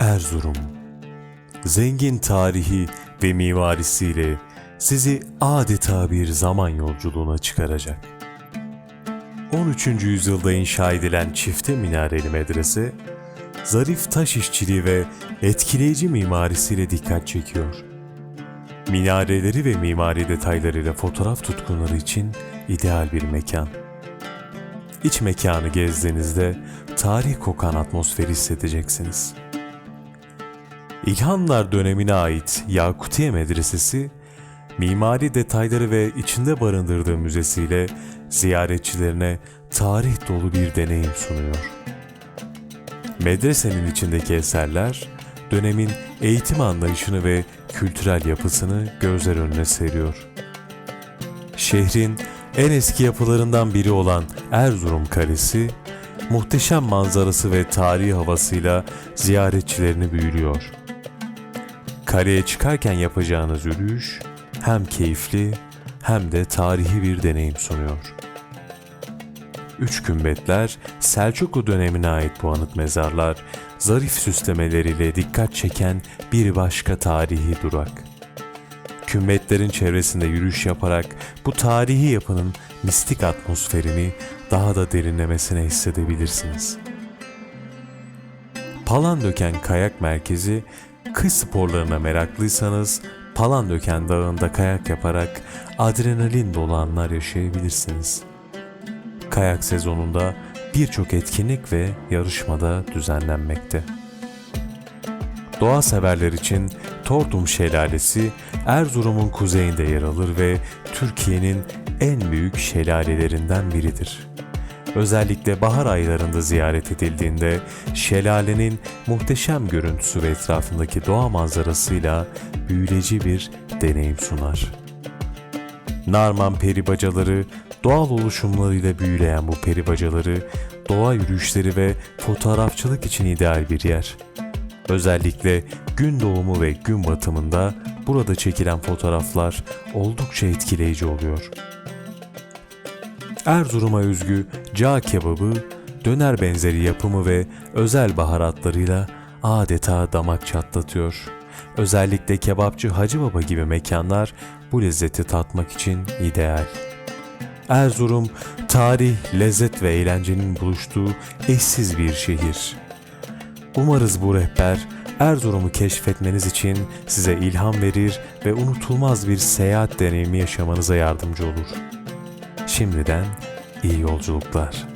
Erzurum Zengin tarihi ve mimarisiyle sizi adeta bir zaman yolculuğuna çıkaracak. 13. yüzyılda inşa edilen çifte minareli medrese, zarif taş işçiliği ve etkileyici mimarisiyle dikkat çekiyor. Minareleri ve mimari detaylarıyla fotoğraf tutkunları için ideal bir mekan. İç mekanı gezdiğinizde tarih kokan atmosferi hissedeceksiniz. İlhanlar dönemine ait Yakutiye Medresesi, mimari detayları ve içinde barındırdığı müzesiyle ziyaretçilerine tarih dolu bir deneyim sunuyor. Medresenin içindeki eserler, dönemin eğitim anlayışını ve kültürel yapısını gözler önüne seriyor. Şehrin en eski yapılarından biri olan Erzurum Kalesi, muhteşem manzarası ve tarihi havasıyla ziyaretçilerini büyülüyor. Kaleye çıkarken yapacağınız yürüyüş hem keyifli hem de tarihi bir deneyim sunuyor. Üç kümbetler, Selçuklu dönemine ait bu anıt mezarlar, zarif süslemeleriyle dikkat çeken bir başka tarihi durak. Kümbetlerin çevresinde yürüyüş yaparak bu tarihi yapının mistik atmosferini daha da derinlemesine hissedebilirsiniz. Palandöken Kayak Merkezi, kış sporlarına meraklıysanız Palandöken Dağı'nda kayak yaparak adrenalin dolu anlar yaşayabilirsiniz. Kayak sezonunda birçok etkinlik ve yarışmada düzenlenmekte. Doğa severler için Tortum Şelalesi Erzurum'un kuzeyinde yer alır ve Türkiye'nin en büyük şelalelerinden biridir. Özellikle bahar aylarında ziyaret edildiğinde şelalenin muhteşem görüntüsü ve etrafındaki doğa manzarasıyla büyüleyici bir deneyim sunar. Narman peribacaları doğal oluşumlarıyla büyüleyen bu peribacaları doğa yürüyüşleri ve fotoğrafçılık için ideal bir yer. Özellikle gün doğumu ve gün batımında burada çekilen fotoğraflar oldukça etkileyici oluyor. Erzurum'a özgü cağ kebabı, döner benzeri yapımı ve özel baharatlarıyla adeta damak çatlatıyor. Özellikle kebapçı Hacı Baba gibi mekanlar bu lezzeti tatmak için ideal. Erzurum, tarih, lezzet ve eğlencenin buluştuğu eşsiz bir şehir. Umarız bu rehber Erzurum'u keşfetmeniz için size ilham verir ve unutulmaz bir seyahat deneyimi yaşamanıza yardımcı olur. Şimdiden iyi yolculuklar.